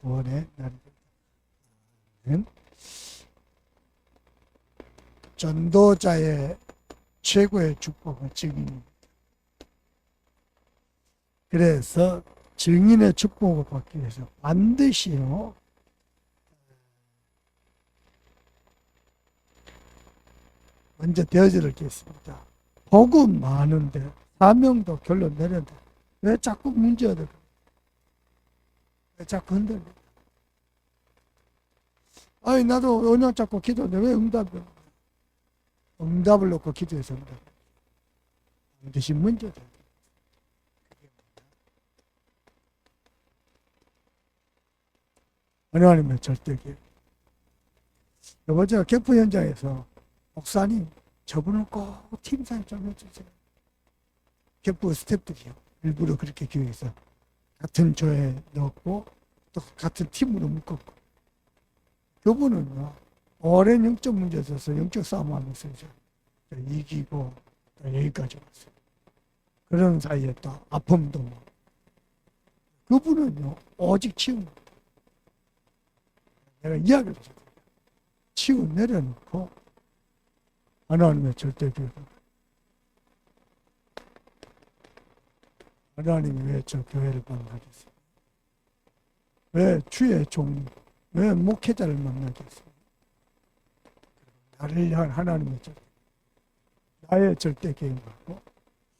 구원의 날입니다. 전도자의 최고의 축복은 증인입니다. 그래서 증인의 축복을 받기 위해서 반드시요 먼저 되어지를 겠습니다. 복은 많은데 사명도 결론 내렸는데 왜 자꾸 문제가 왜 자꾸 흔들려? 아니 나도 언약 잡고 기도하는데 왜 응답이? 응답을 놓고 기도해서 응답. 반드시 문제다. 하나님의 절대기. 이번 제가 개포 현장에서 목사님 저분을 꼭 팀장 좀 해주세요. 개포 스태프들이요. 일부러 그렇게 교회에서 같은 조에 넣었고 또 같은 팀으로 묶었고 그분은요 오랜 영적 문제 있어서 영적 싸움하면서 이제 이기고 또 여기까지 왔어요. 그런 사이에 또 아픔도 뭐. 그분은요 오직 치유 내가 이야기를 해줘 치고 내려놓고 하나님의 절대교회 하나님이 왜저 교회를 만나겠어요? 왜 주의 종, 왜 목회자를 만나겠어요? 나를 향한 하나님의 절대, 나의 절대 계획하고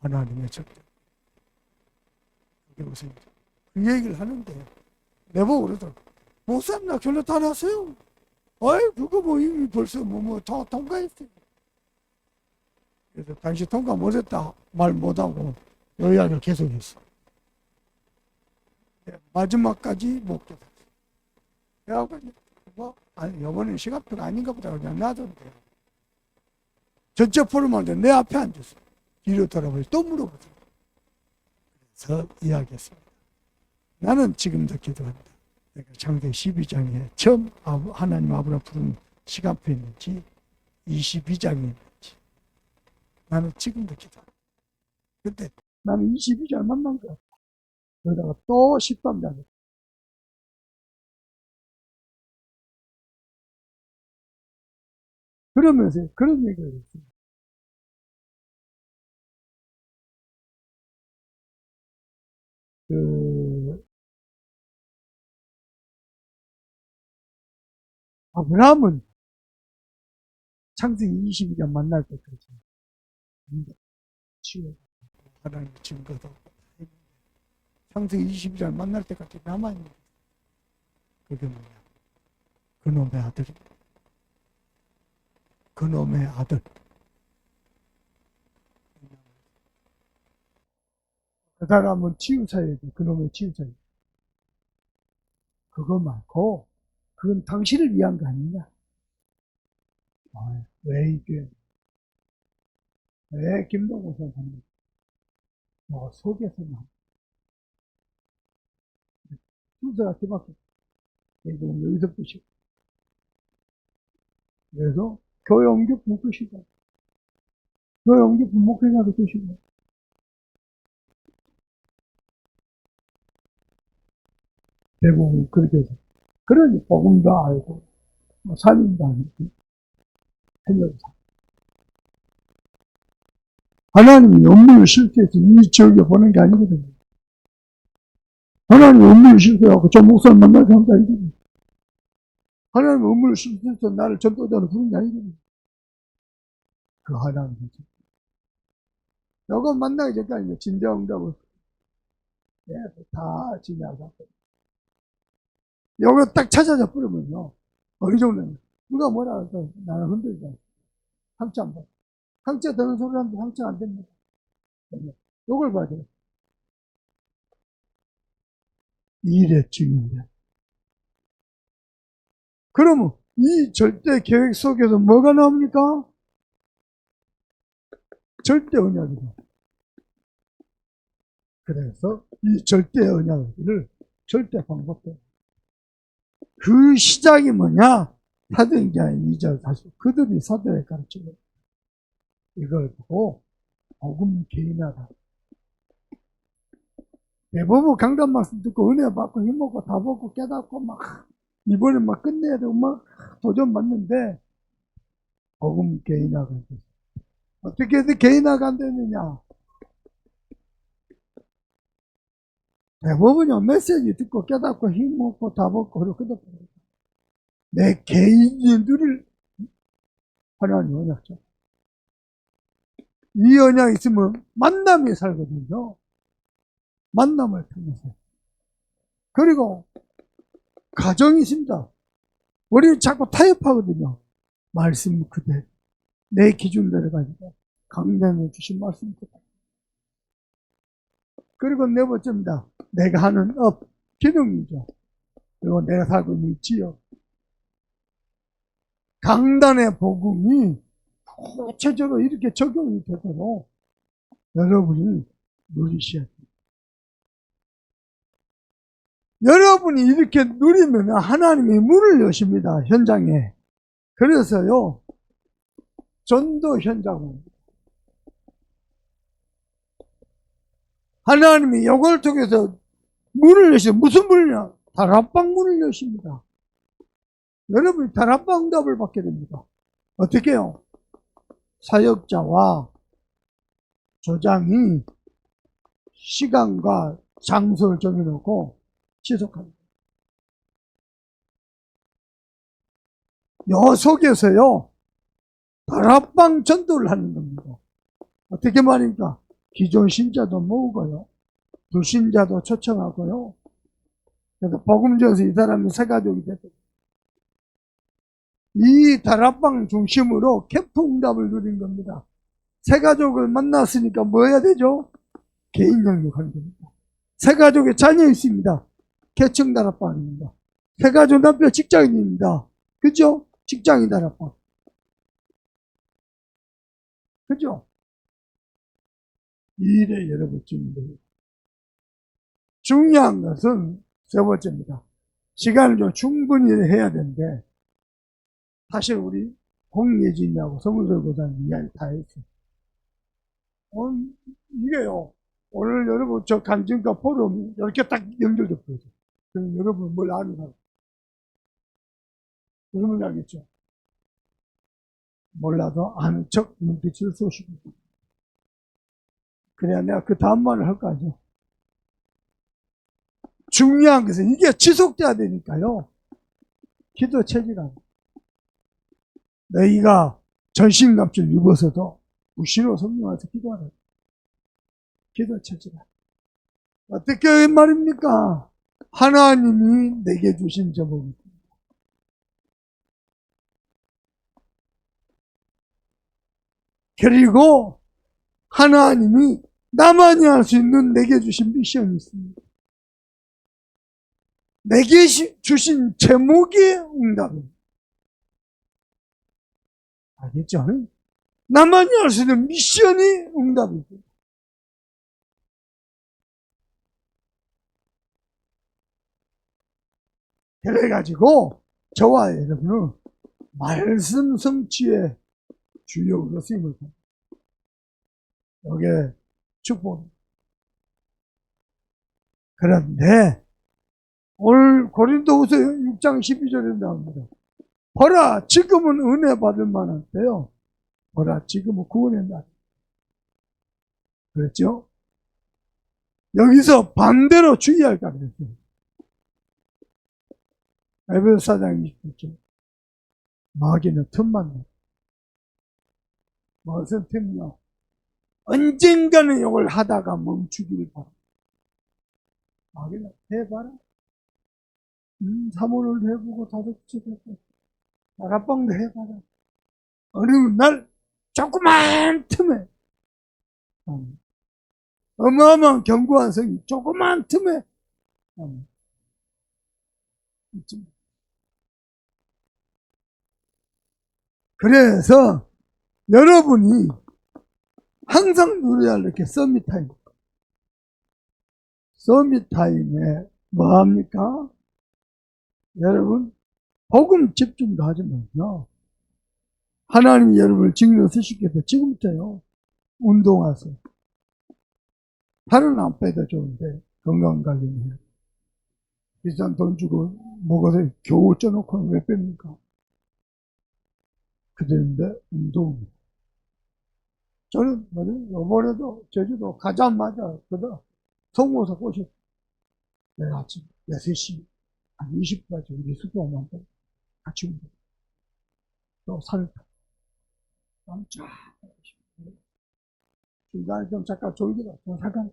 하나님의 절대. 그게 일이야? 그 얘기를 하는데 내보고 그러더라고. 목사님 나 결론 다 났어요. 아이 그거 뭐 이미 벌써 뭐뭐다 통과했어요. 그래서 당시 통과 못했다 말 못하고 요 이야기를 계속했어. 네, 마지막까지 목격했어. 그래갖고 뭐 아니 이번엔 시간표가 아닌가 보다 그냥 놔뒀는데 전체 포럼한테 내 앞에 앉았어. 뒤로 돌아보니 또 물어보더라고. 그래서 이야기했습니다. 나는 지금도 기도한다. 내가 창세기 12장에 처음 하나님 아브라 부른 시간표 있는지 22장에 있는지 나는 지금도 기도한다. 근데 나는 22장을 만난 거야. 그러다가 또 13장에 그러면서 그런 얘기를 했어요. 그 아브라함은 창세기 22장 만날 때까지 치유 하나님 증거도 창세기 22장 만날 때까지 남아있는. 그게 뭐냐? 그놈의 아들이 그놈의 아들. 그 사람은 치유사역이 그놈의 치유사역. 그거 말고 그건 당신을 위한 거 아니냐? 아, 왜 이게? 왜 김동호 선생님 뭐 속에서만 순서가 뒤바뀌어 여기 여기서 보시고 그래서 교회 옮겨 묶으시고 교회 옮겨 부목회사도 쓰시고 대부분 그렇게 해서. 그러니 복음도 알고 뭐 삶도 알고 해결사 하나님이 업무를 실패해서 이 지역에 보낸 게 아니거든요. 하나님 업무를 실패하고 저 목사를 만나게 한게 아니거든요. 하나님 업무를 실패해서 나를 전도자로 부른 게 아니거든요. 그 하나님이죠. 요거 만나기 전까지 진정응답을 계속 다 지나가고 요거 딱 찾아져 버리면요. 어느 정도는 누가 뭐라 해서 나는 흔들죠. 상처 안 받아. 상처 드는 소리 하면 상처 안 됩니다. 요걸 봐야 돼요. 일의 증인데. 그러면 이 절대 계획 속에서 뭐가 나옵니까? 절대 언약이다. 그래서 이 절대 언약을 절대 방법대 그 시작이 뭐냐? 사도행전 2절 다시 그들이 사도에 가르치고 이걸 보고 복음 개인하다. 대부분 강단 말씀 듣고 은혜 받고 힘 먹고 다 먹고 깨닫고 막 이번에 막 끝내야 되고 막 도전 받는데 복음 개인화가 안 됐어. 어떻게 해서 개인화가 안 되느냐? 대부분이 메시지 듣고 깨닫고 힘 먹고 다 먹고 그러고 끝내버려요. 내 개인이 누릴 하나님 언약죠. 이 언약 있으면 만남이 살거든요. 만남을 통해서. 그리고 가정이 있습니다. 우리 자꾸 타협하거든요. 말씀 그대로. 내 기준대로 가지고 강단해 주신 말씀 그대로. 그리고 네 번째입니다. 내가 하는 업, 기능이죠. 그리고 내가 살고 있는 지역. 강단의 복음이 구체적으로 이렇게 적용이 되도록 여러분이 누리셔야 돼요. 여러분이 이렇게 누리면 하나님이 문을 여십니다. 현장에. 그래서요, 전도 현장은 하나님이 이걸 통해서 문을 여시 무슨 문이냐? 다락방 문을 여십니다. 여러분이 다락방 응답을 받게 됩니다. 어떻게 해요? 사역자와 조장이 시간과 장소를 정해놓고 지속합니다. 요 속에서요, 다락방 전도를 하는 겁니다. 어떻게 말입니까? 기존 신자도 모으고요, 불신자도 초청하고요, 그래서 복음전에서 이 사람이 새 가족이 됐어요. 이 다락방 중심으로 캠프 응답을 누린 겁니다. 새 가족을 만났으니까 뭐 해야 되죠? 개인 영역하는 겁니다. 새 가족에 자녀 있습니다. 계층 다락방입니다. 새 가족 남편 직장인입니다. 그죠? 직장인 다락방. 그죠? 이 일에 여러분 주님들. 중요한 것은 세 번째입니다. 시간을 좀 충분히 해야 되는데, 사실 우리 홍예진이하고 성우들보다는 이야기 다 했어요. 어, 이게요. 오늘 여러분 저 간증과 포럼 이렇게 딱 연결됐거든요. 그럼 여러분 뭘 아는가? 여러분 알겠죠? 몰라도 아는 척 눈빛을 쏘시고. 그래야 내가 그 다음 말을 할 거 아니죠. 중요한 것은 이게 지속돼야 되니까요. 기도 체질가 너희가 전신갑주를 입어서도 무시로 성령한테 기도하라. 기도 체질가 어떻게 말입니까? 하나님이 내게 주신 제목입니다. 그리고 하나님이 나만이 할 수 있는 내게 주신 미션이 있습니다. 내게 시- 주신 제목의 응답입니다. 알겠죠? 나만이 할 수 있는 미션이 응답입니다. 그래가지고 저와 여러분은 말씀 성취의 주역으로 쓰임을 받습니다. 이게 축복. 그런데 오늘 고린도후서 6장 12절에 나옵니다. 보라 지금은 은혜 받을 만한데요. 보라 지금은 구원의 날. 그랬죠? 여기서 반대로 주의할 까 그랬어요. 에베소 사장 20절. 마귀는 틈만 내. 무슨 틈이요? 언젠가는 이걸 하다가 멈추기를 바랍니다. 마귀는 해봐라. 음, 사모를 해보고 다섯째 해보고 다락방도 해봐라. 어느 날 조그만 틈에 음, 어마어마한 견고한 성이 조그만 틈에 음. 그래서 여러분이 항상 누려야 할 이렇게 서밋 타임. 서밋 타임에 뭐 합니까? 여러분, 복음 집중도 하지만요. 하나님이 여러분을 직로 쓰시게 돼. 지금부터요. 운동하세요. 다른 안 빼도 좋은데, 건강 관리해야 돼. 비싼 돈 주고 먹어서 겨우 쪄놓고 왜 뺍니까? 그런데 운동. 저는 뭐냐, 요번에도 제주도 가자마자 그다 성모사 꼬셨 내일 아침 6시 한 20분까지 우리 숙소 만 큼 같이 운동. 또 타. 깜짝 중간에 좀 잠깐 졸기다. 좀 잠깐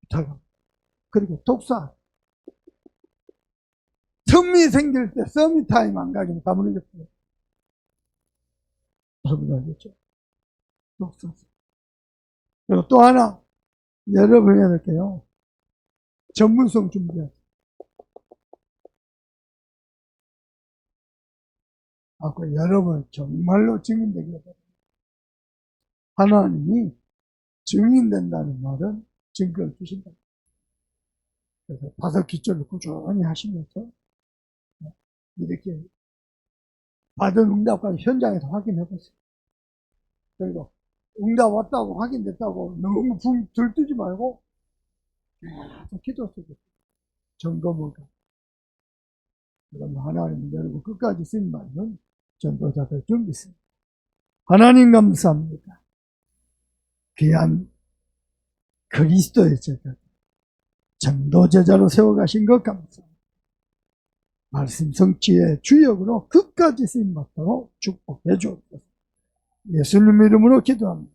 부탁 그리고 독사 틈이 생길 때 서밋 타임 안 가기면 다 모르겠어요. 여러분 알겠죠? 독사. 그리고 또 하나 여러분 해야 될게요. 전문성 준비해야 그 여러분 정말로 증인되게 해야 하나님이 증인된다는 말은 증거를 주신다. 그래서 다섯 기절을 꾸준히 하시면서 이렇게 받은 응답까지 현장에서 확인해 보세요. 그리고 응답 왔다고 확인됐다고 너무 붕 들뜨지 말고 계속 기도 속에 점검하고 그러면 하나님은 여러분 끝까지 쓰임 받는 전도자들 준비했습니다. 하나님 감사합니다. 귀한 그리스도의 제자, 전도 제자로 세워가신 것 감사합니다. 말씀 성취의 주역으로 끝까지 쓰임 받도록 축복해 주옵소서. 예수님 이름으로 기도합니다.